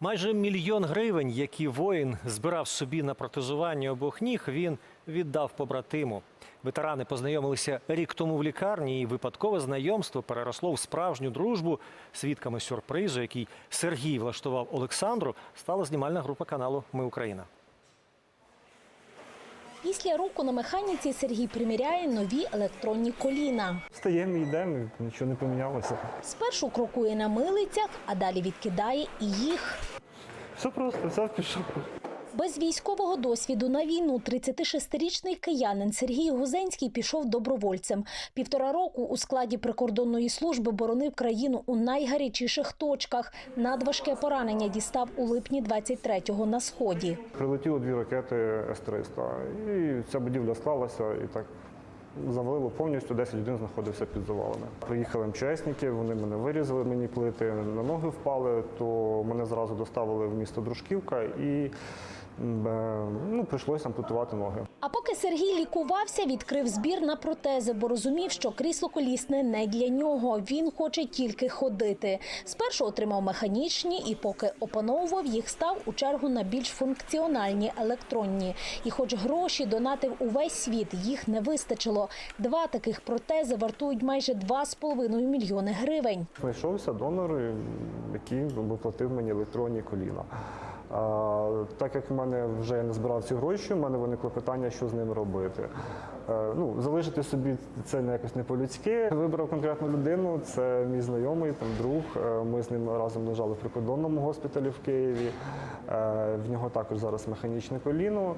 Майже мільйон гривень, які воїн збирав собі на протезування обох ніг, він віддав побратиму. Ветерани познайомилися рік тому в лікарні, і випадкове знайомство переросло в справжню дружбу. Свідками сюрпризу, який Сергій влаштував Олександру, стала знімальна група каналу Ми Україна. Після року на механіці Сергій приміряє нові електронні коліна. Встаємо йдемо, нічого не помінялося. Спершу крокує на милицях, а далі відкидає і їх. Все просто, все пішов. Без військового досвіду на війну 36-річний киянин Сергій Гузенський пішов добровольцем. Півтора року у складі прикордонної служби боронив країну у найгарячіших точках. Надважке поранення дістав у липні 23-го на сході. Прилетіло дві ракети С-300, і ця будівля склалася, і так завалило повністю 10 годин знаходився під завалами. Приїхали МЧСники, вони мене вирізали, мені плити на ноги впали, то мене зразу доставили в місто Дружківка і ну, прийшлося ампутувати ноги. А поки Сергій лікувався, відкрив збір на протези, бо розумів, що крісло колісне не для нього. Він хоче тільки ходити. Спершу отримав механічні, і поки опановував їх, став у чергу на більш функціональні електронні. І, хоч гроші донатив увесь світ, їх не вистачило. Два таких протези вартують майже 2,5 мільйони гривень. Знайшовся донор, який виплатив мені електронні коліна. Так як в мене вже я не збирав ці гроші, в мене виникло питання, що з ними робити. Е, ну, залишити собі це не якось не по-людськи. Вибрав конкретну людину, це мій знайомий, там друг. Е, Ми з ним разом лежали в прикордонному госпіталі в Києві. Е, В нього також зараз механічне коліно.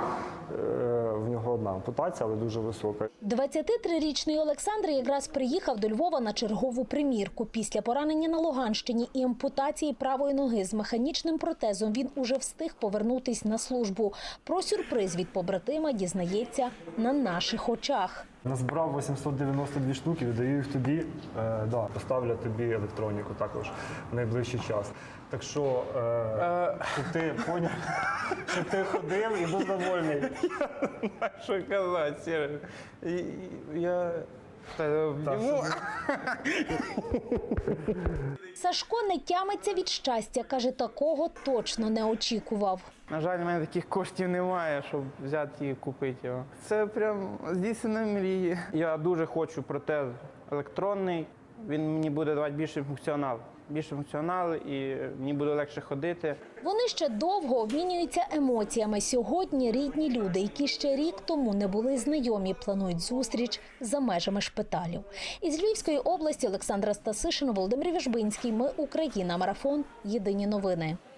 В нього одна ампутація, але дуже висока. 23-річний Олександр якраз приїхав до Львова на чергову примірку. Після поранення на Луганщині і ампутації правої ноги з механічним протезом він уже встиг повернутись на службу. Про сюрприз від побратима дізнається на наших очах. Назбирав 892 штуки, віддаю їх тобі. Е, да, поставлю тобі електроніку також в найближчий час. Так що, е, щоб ти поняв, щоб ти ходив і був довольний. Що казати, Сереж? І- і- Я та, йому... Сашко не тямиться від щастя. каже, такого точно не очікував. На жаль, в мене таких коштів немає, щоб взяти і купити його. Це прям здійснено мрії. Я дуже хочу протез електронний. Він мені буде давати більше функціонал. Більше функціонал і мені буде легше ходити. Вони ще довго обмінюються емоціями. Сьогодні рідні люди, які ще рік тому не були знайомі, планують зустріч за межами шпиталю. Із Львівської області Олександра Стасишин, Володимир Віжбинський. Ми Україна. Марафон. Єдині новини.